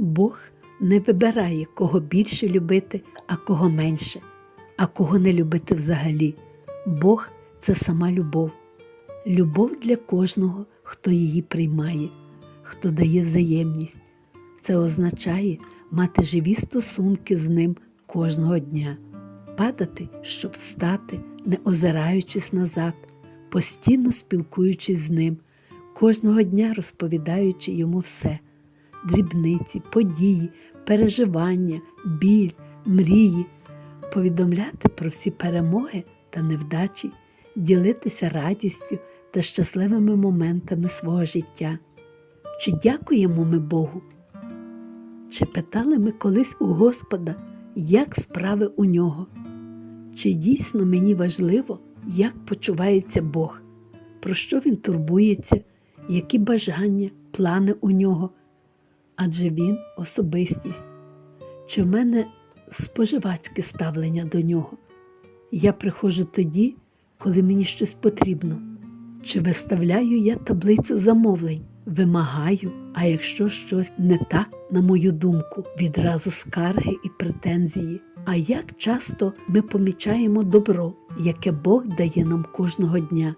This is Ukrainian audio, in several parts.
Бог не вибирає, кого більше любити, а кого менше, а кого не любити взагалі. Бог це сама любов. Любов для кожного, хто її приймає, хто дає взаємність. Це означає мати живі стосунки з ним кожного дня, падати, щоб встати, не озираючись назад, постійно спілкуючись з ним, кожного дня розповідаючи йому все дрібниці, події, переживання, біль, мрії, повідомляти про всі перемоги та невдачі, ділитися радістю та щасливими моментами свого життя. Чи дякуємо ми Богу? Чи питали ми колись у Господа, як справи у нього? Чи дійсно мені важливо, як почувається Бог, про що він турбується, які бажання, плани у нього? Адже він особистість. Чи в мене споживацьке ставлення до нього? Я приходжу тоді, коли мені щось потрібно. Чи виставляю я таблицю замовлень, вимагаю, а якщо щось не так, на мою думку, відразу скарги і претензії. А як часто ми помічаємо добро, яке Бог дає нам кожного дня?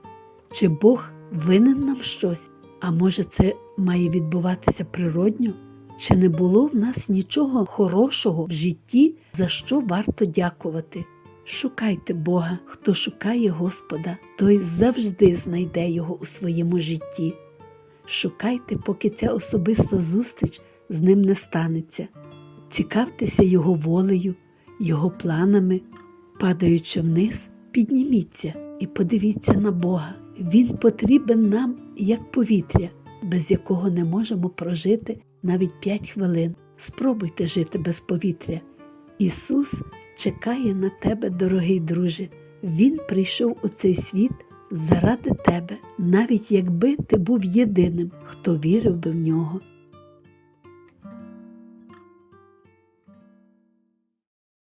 Чи Бог винен нам щось? А може, це має відбуватися природньо? Чи не було в нас нічого хорошого в житті, за що варто дякувати? Шукайте Бога, хто шукає Господа, той завжди знайде Його у своєму житті. Шукайте, поки ця особиста зустріч з ним не станеться. Цікавтеся Його волею, Його планами. Падаючи вниз, підніміться і подивіться на Бога. Він потрібен нам як повітря, без якого не можемо прожити навіть 5 хвилин. Спробуйте жити без повітря. Ісус чекає на тебе, дорогий друже. Він прийшов у цей світ заради тебе, навіть якби ти був єдиним, хто вірив би в нього.